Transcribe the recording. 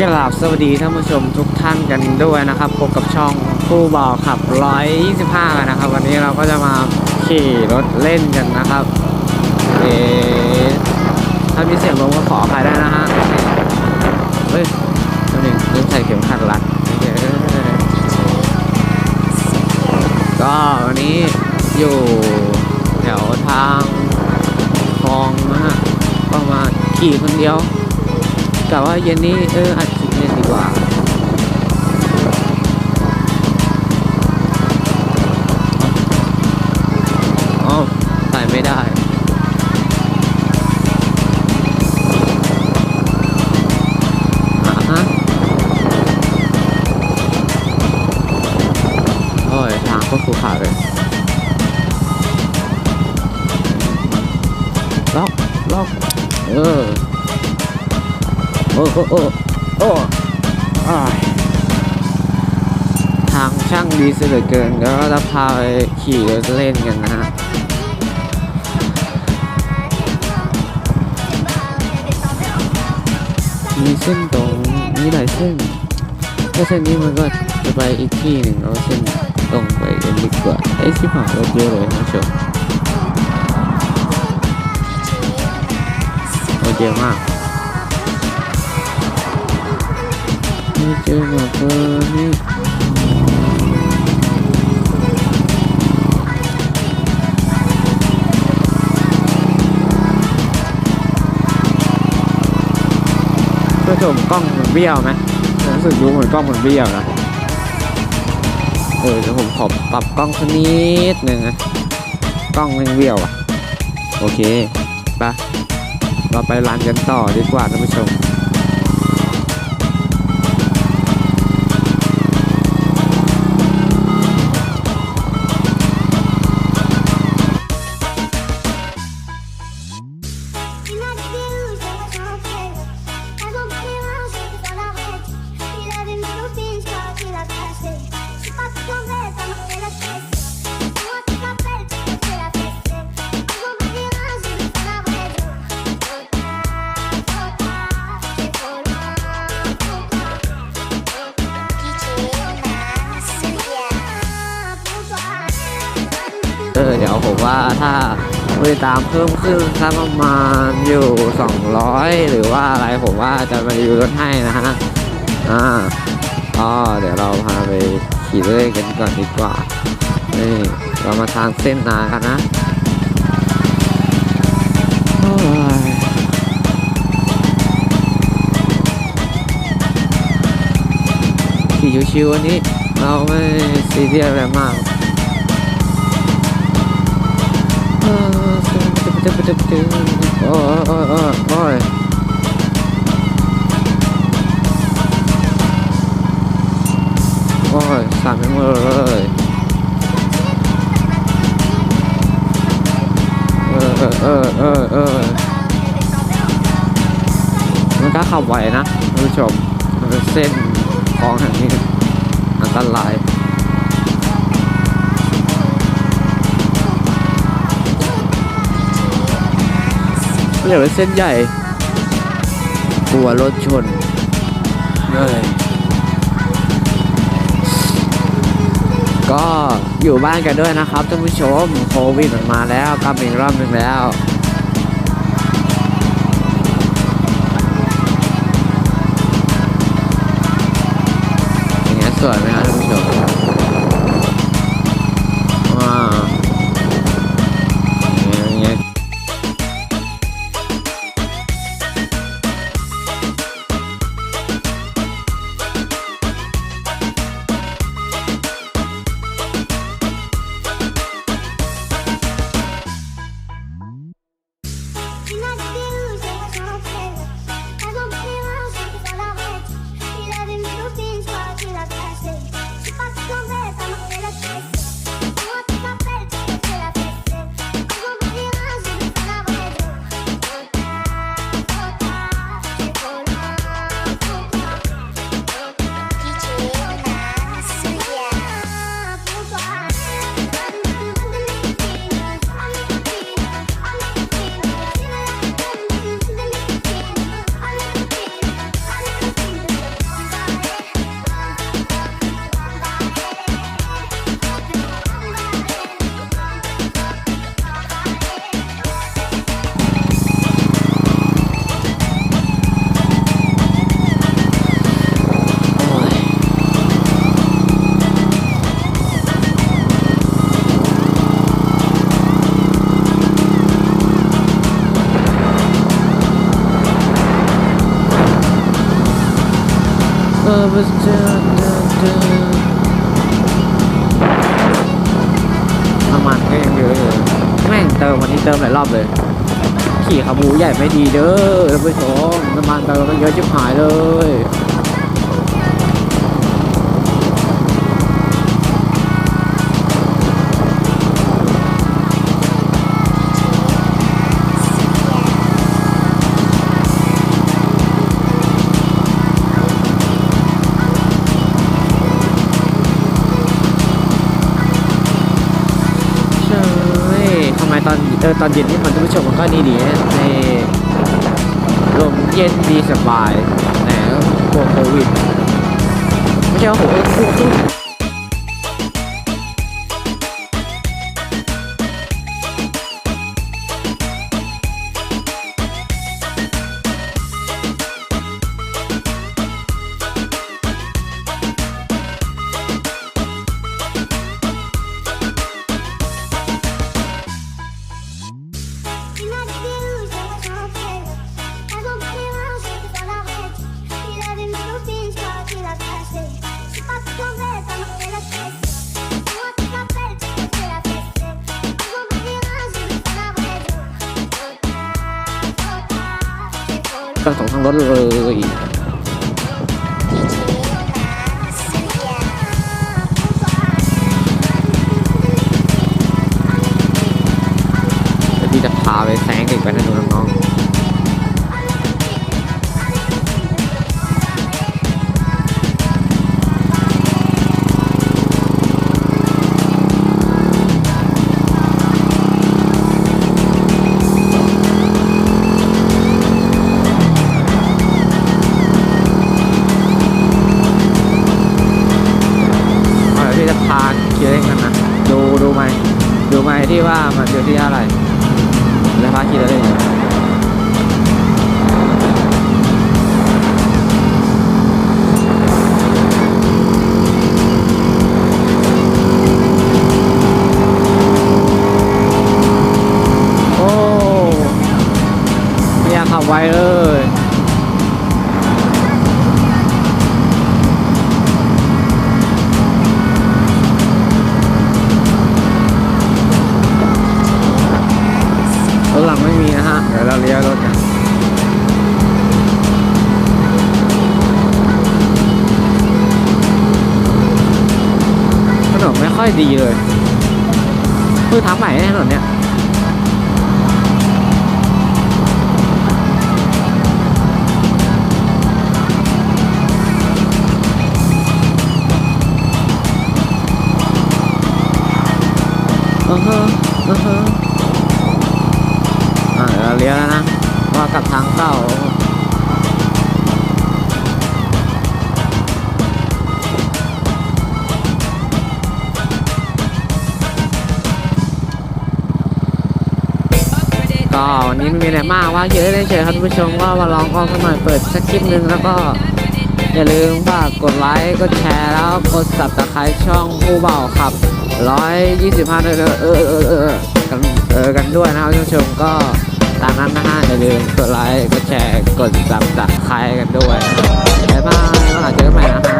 กราบสวัสดีท่านผู้ชมทุกท่านกันด้วยนะครับพบกับช่องผู้บอกขับ 125กันนะครับ วันนี้เราก็จะมาขี่รถเล่นกันนะครับเอถ้ามีเสียงลมก็ขออภัยได้นะฮะเฮ้ยตัวหนึ่งลืมใส่เข็มขัดรัดก็วันนี้อยู่แถวทางคลองนะฮะก็มาขี่คนเดียว กะว่าเย็นนี้เอออัดคลิปเล่นดีกว่าอ๋อใส่ไม่ได้อะฮะอ้ยทางก็ขรุขระเลยล็อกล็อกเออ โอ้โอ้โอ้โอ้ทางช่างดีเสียเหลือเกินแล้วก็จะพาไปขี่รถเล่นกันนะฮะมีเส้นตรงมีหลายเส้นถ้าเส้นนี้มันก็จะไปอีกที่หนึ่งเอาเส้นตรงไปกันดีกว่าไอ้ชิบหายรถเยอะเลยนะชียวรถเยอะมาก เจอมาเบอร์นี่ผู้ชมกล้องมันเบี้ยวไหมรู้สึกดูเหมือนกล้องมันเบี้ยวนะเออเดี๋ยวผมขอปรับกล้องสักนิดหนึ่งนะกล้องมันเบี้ยวอะ โอเคไปเราไปรันกันต่อดีกว่าท่านผู้ชม ว่าถ้าผู้ติดตามเพิ่มขึ้นสักประมาณอยู่ 200 หรือว่าอะไรผมว่าจะมารีวิวรถให้นะฮะอ่าก็เดี๋ยวเราพาไปขี่เล่นกันก่อนดีกว่านี่เรามาทางเส้นนากันนะขี่ชิวๆวันนี้เราไม่ซีเรียสอะไรมาก โอ้ยโอ้ยโอ้ยโอ้ยโอ้ยโอ้ยสั่นไปหมเลยเออเออเออเออเออมันก็ขับไหวนะท่านผู้ชมเส้นคลองแห่งนี้อันตราย เหลือเส้นใหญ่ กลัวรถชนเลยก็อยู่บ้านกันด้วยนะครับท่านผู้ชมโควิดมันมาแล้วกลับมาอีกรอบหนึ่งแล้วอย่างเงี้ยสวยไหมครับท่านผู้ชม was done, done, done. น้ำมันก็ยังเยอะอยู่แม่งเติมวันนี้เติมหลายรอบเลย ขี่ขบูใหญ่ไม่ดีเด้อท่านผู้ชมน้ำมันเติมมันเยอะจิบหายเลย เออตอนเย็นนี่มันท่านผู้ชมมันก็ดีดีนะในลมเย็นดีสบายแต่กลัวโควิดไม่ใช่ว่าผมกลัว ทั้งสองทางรถเลยที่จะพาไปแซงอีกไปนะน้อง ที่ว่ามันอยู่ที่อะไรแล้วพาขี่รถเล่น ดีเลยเพิ่งทำใหม่แน่ถนนเนี้ยอือฮะอือฮะอ่าเดี๋ยวเราเลี้ยวแล้วนะว่ากลับทางเข้า มีอะไรมากว่าเยอะเลยเฉยครับท่านผู้ชมก็มาลองกล้องกันหน่อยเปิดสักคลิปนึงแล้วก็อย่าลืมฝากกดไลค์ กดแชร์แล้วกดสับตะไคร้ช่องผู้เบาขับ 125ด้วยเด้อเอเออเออเออกันเออกันด้วยนะครับท่านผู้ชมก็ตามนั้นนะฮะอย่าลืมกดไลค์ กดแชร์ กดสับตะไคร้กันด้วยนะครับ